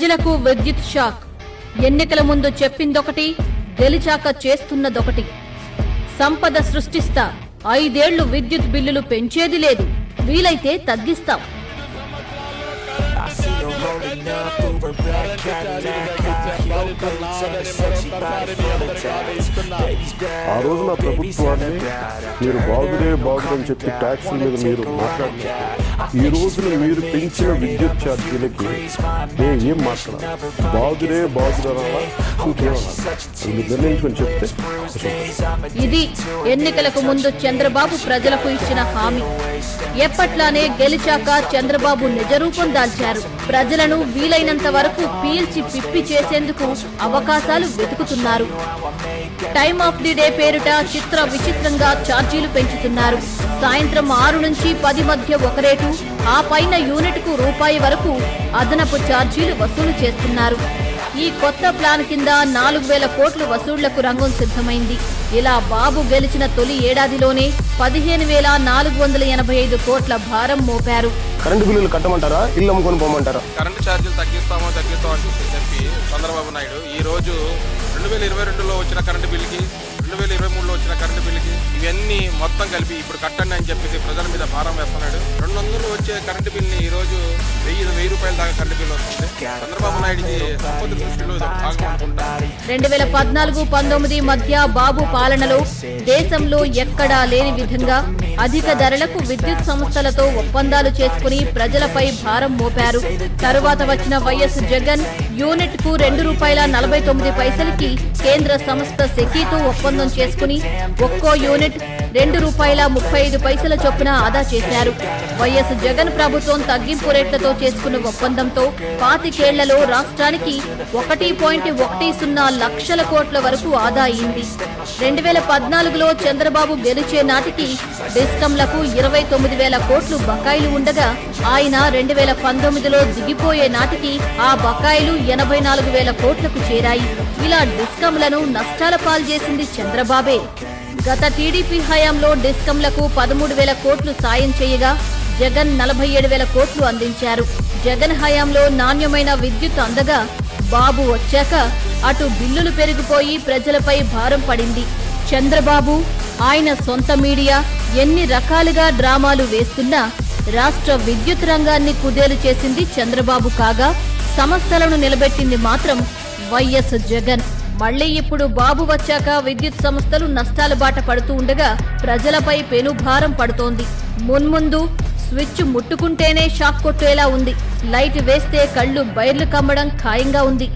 ప్రజలకు విద్యుత్ షాక్. ఎన్నికల ముందు చెప్పిందొకటి గెలిచాక చేస్తున్నదొకటి. సంపద సృష్టిస్తా. ఐదేళ్ళు విద్యుత్ బిల్లులు పెంచేది లేదు. వీలైతే తగ్గిస్తాం. ఆ bad, రోజున ప్రభుత్వాన్ని మీరు బాగుడే బాగుడని చెప్పి ట్యాక్సుల మీద మీరు మాట్లాడుతున్నారు ఈ రోజున మీరు పెంచిన విద్యుత్ ఛార్జీలకి నేను ఏం మాట్లాడాలి బాగురే బాగుడరా నిర్ణయించుకొని చెప్తే ఇది ఎన్నికలకు ముందు చంద్రబాబు ప్రజలకు ఇచ్చిన హామీ. ఎప్పట్లానే గెలిచాక చంద్రబాబు నిజరూపం దాల్చారు. ప్రజలను వీలైనంత వరకు పీల్చి పిప్పి చేసేందుకు అవకాశాలు వెతుకుతున్నారు. టైమ్ ఆఫ్ ది డే పేరిట చిత్ర విచిత్రంగా ఛార్జీలు పెంచుతున్నారు. సాయంత్రం ఆరు నుంచి పది మధ్య ఒక రేటు ఆ పైన యూనిట్కు రూపాయి వరకు అదనపు ఛార్జీలు వసూలు చేస్తున్నారు. ఈ కొత్త ప్లాన్ కింద నాలుగు వేల కోట్లు వసూళ్ళకు రంగం సిద్ధమైంది. ఇలా బాబు గెలిచిన తొలి ఏడాదిలోనే పదిహేను వేల నాలుగు వందల ఎనభై ఐదు కోట్ల భారం మోపారు. కరెంటు బిల్లులు కట్టమంటారా? ఇల్లు అమ్ముకొని పోమంటారా? కరెంటు ఛార్జీలు తగ్గిస్తామో తగ్గిస్తామో అని చెప్పి చెప్పి చంద్రబాబు నాయుడు ఈ రోజు రెండు వేల ఇరవై రెండులో వచ్చిన కరెంటు బిల్లుకి రెండు వేల ఇరవై మూడులో వచ్చిన కరెంటు ఇవన్నీ మొత్తం కలిపి ఇప్పుడు కట్టండి అని చెప్పేసి ప్రజల మీద భారం వేస్తున్నాడు. రెండు వందలు వచ్చే కరెంటు బిల్ని ఈ రోజు వెయ్యి వెయ్యి రూపాయల దాకా కరెంటు బిల్లు వస్తుంది. చంద్రబాబు నాయుడు సంపద దృష్టిలో రెండు వేల పద్నాలుగు పంతొమ్మిది మధ్య బాబు పాలనలో దేశంలో ఎక్కడా లేని విధంగా అధిక ధరలకు విద్యుత్ సంస్థలతో ఒప్పందాలు చేసుకుని ప్రజలపై భారం మోపారు. తరువాత వచ్చిన వైఎస్ జగన్ యూనిట్కు రెండు రూపాయల నలభై తొమ్మిది పైసలకి కేంద్ర సంస్థ సెకీతో ఒప్పందం చేసుకుని ఒక్కో యూనిట్ రెండు రూపాయల ముప్పై ఐదు పైసల చొప్పున ఆదా చేశారు. వైఎస్ జగన్ ప్రభుత్వం తగ్గింపు రేట్లతో చేసుకున్న ఒప్పందంతో పాతికేళ్ళలో రాష్ట్రానికి ఒకటి పాయింట్ ఒకటి సున్నా లక్షల కోట్ల వరకు ఆదా అయింది. రెండు వేల పద్నాలుగులో చంద్రబాబు గెలిచే నాటికి డిస్కంలకు ఇరవై తొమ్మిది వేల కోట్లు బకాయిలు ఉండగా ఆయన రెండు వేల పంతొమ్మిదిలో దిగిపోయే నాటికి ఆ బకాయిలు ఎనభై నాలుగు వేల కోట్లకు చేరాయి. ఇలా డిస్కంలను నష్టాల పాలు చేసింది చంద్రబాబే. గత టీడీపీ హయాంలో డిస్కంలకు పదమూడు వేల కోట్లు సాయం చేయగా జగన్ నలభై ఏడు వేల కోట్లు అందించారు. జగన్ హయాంలో నాణ్యమైన విద్యుత్ అందగా బాబు వచ్చాక అటు బిల్లులు పెరిగిపోయి ప్రజలపై భారం పడింది. చంద్రబాబు ఆయన సొంత మీడియా ఎన్ని రకాలుగా డ్రామాలు వేస్తున్నా రాష్ట్ర విద్యుత్ రంగాన్ని కుదేలు చేసింది చంద్రబాబు కాగా సంస్థలను నిలబెట్టింది మాత్రం వైఎస్ జగన్. మళ్ళీ ఇప్పుడు బాబు వచ్చాక విద్యుత్ సంస్థలు నష్టాల బాట పడుతూ ఉండగా ప్రజలపై పెనుభారం పడుతోంది. మున్ముందు స్విచ్ ముట్టుకుంటేనే షాక్ కొట్టేలా ఉంది. లైట్ వేస్తే కళ్ళు బైర్లు కమ్మడం ఖాయంగా ఉంది.